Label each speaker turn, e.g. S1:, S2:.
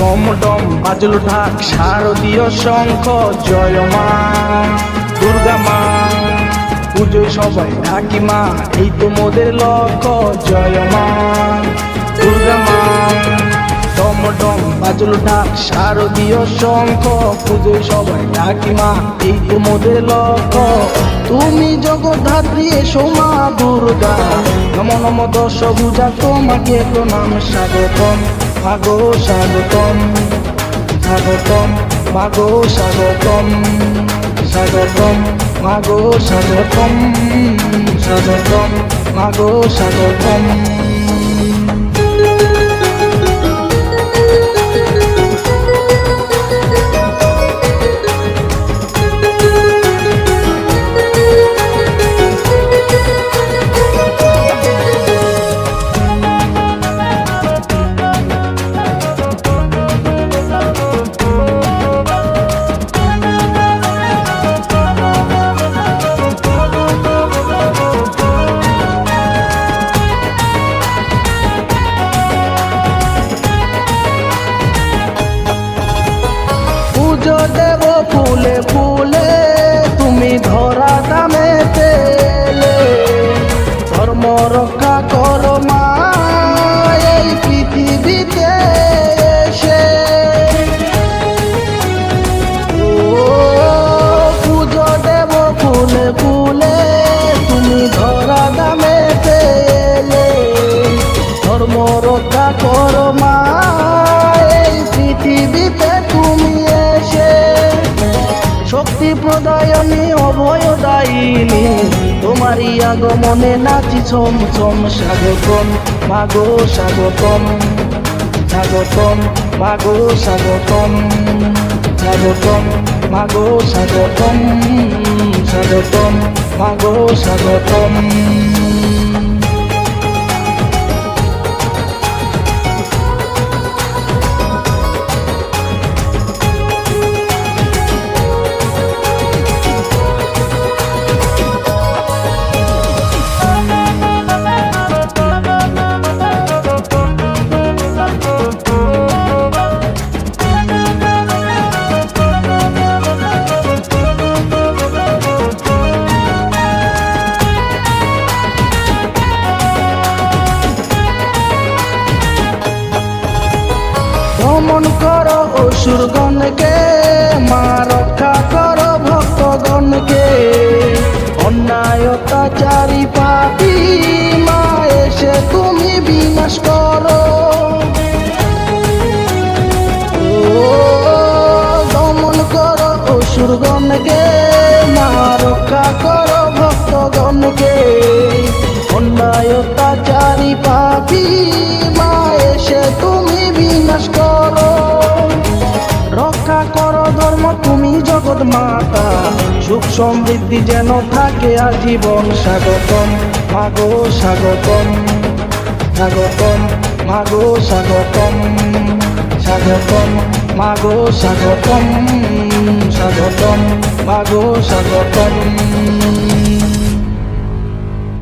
S1: ডম ডম বাজল ঢাক, শারদীয় শঙ্খ, জয় মা, দুর্গা মা। পুজোয় সবাই ডাকি মা, এই তো মোদের লক্ষ্য জয় মা, দুর্গা মা। ডম ডম বাজল ঢাক, শারদীয় শঙ্খ, পুজোয় সবাই ডাকি মা, এই তো মোদের লক্ষ্য তুমি জগদ্ধাত্রী, এসো মা দুর্গা। নম নম দশ পূজা তোমাকে প্রণাম স্বাগতম। ভাগো স্বাগতম স্বাগতম মাগো স্বাগতম স্বাগতম মাগো স্বাগতম স্বাগতম মাগো স্বাগতম। রক্ষা করো মা, এই পৃথিবীতে এসে। ও, পুজো দেব ফুলে ফুলে, তুমি ধরা দামে পেলে। ধর্ম রক্ষা করো অভয়দায়িনী, তোমারই আগমনে নাচি ছম ছম স্বাগতম মাগো স্বাগতম স্বাগতম মাগো স্বাগতম স্বাগতম মাগো স্বাগতম স্বাগতম মাগো স্বাগতম। ভ্রমণ করো অসুরগণকে, মা রক্ষা করো ভক্তগণকে। অন্যায় অত্যাচারী পাপি মা এসে তুমি বিনাশ করো। দমন করো অসুরগণকে, মা রক্ষা করো ভক্তগণকে। অন্যায় অত্যাচারী পাপি মা এসে তুমি বিনাশ করো। তুমি মাতা, সুখ সমৃদ্ধি যেন থাকে আজীবন স্বাগতম। মাগো স্বাগতম স্বাগতম, মাগো স্বাগতম স্বাগতম, মাগো স্বাগতম স্বাগতম, মাগো স্বাগতম।